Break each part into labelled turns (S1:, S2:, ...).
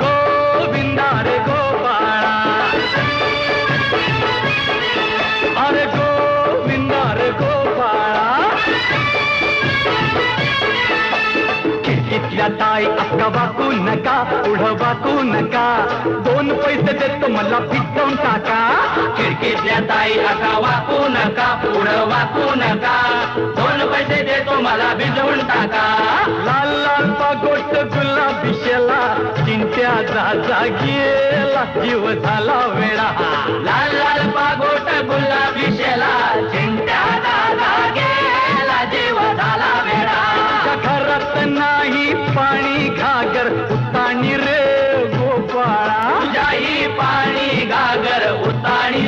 S1: गोविंदा रे गोपाळा अरे गोविंदा रे गोपाळा खिडकीतल्या ताई अक्का वाकू नका पुढं वाकू नका दोन पैसे देतो मला पिकवून टाका खिडकीतल्या ताई अक्का वाकू नका पुढं वाकू नका. दोन पैसे देतो मला भिजवून टाका. लाल लाल पागोट गुलाबी शेला चिंट्या जा गेला जीव झाला वेळा लाल लाल पागोट गुलाबी शेला चिंट्या जा गेला जीव झाला वेळा घरात नाही पाणी घागर उताणी रे गोपाळा. पाणी घागर उताणी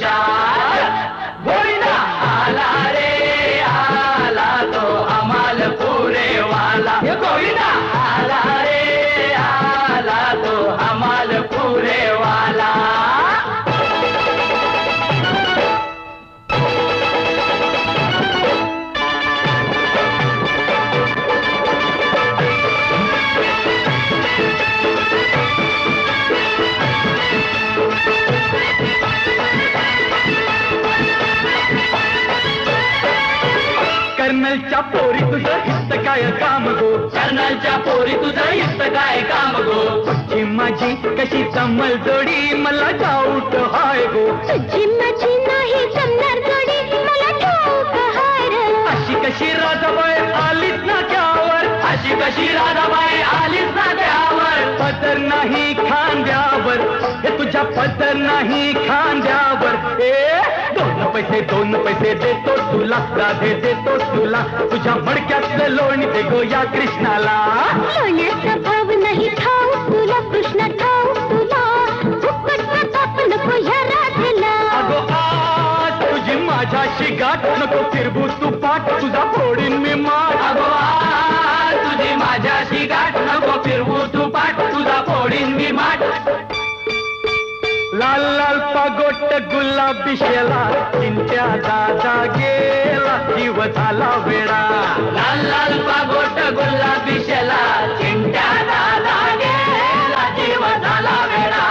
S1: कर्नलच्या पोरी तुझं हित काय काम गो? कर्नलच्या पोरी तुझं हित काय काम गो? तुझी माझी कशी कमल जोडी मला डाऊट हाय गो?
S2: तुझी माझी नाही जमणार जोडी मला ठाऊक हार
S1: अशी कशी राधाबाई आलीच ना त्यावर? अशी कशी राधाबाई आलीच ना त्यावर? पदर नाही खांद्यावर. हे तुझ्या पदर नाही खांद्यावर. ए पैसे दोन पैसे देतो तुला राधे देतो तुला. तुझ्या मडक्यातलं लोणी दे गो या कृष्णाला.
S2: लोण्याचा भाव नाही ठाऊक तुला कृष्ण ठाऊक तुला. नको ह्या राधेला.
S1: अगो आज तुझी माझ्याशी गाठ नको फिरबू तू पाठ. तुझा फोडीन मी माठ. अगो लाल लाल पागोट गुलाबी शेला चिंट्या दादा गेला जीव झाला वेळा. लाल लाल पागोट गुलाबी शेला चिंट्या दादा गेला जीव झाला वेळा.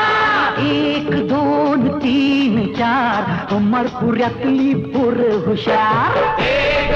S1: एक दोन तीन चार अमरपुऱ्यातली पोर हुशार. एक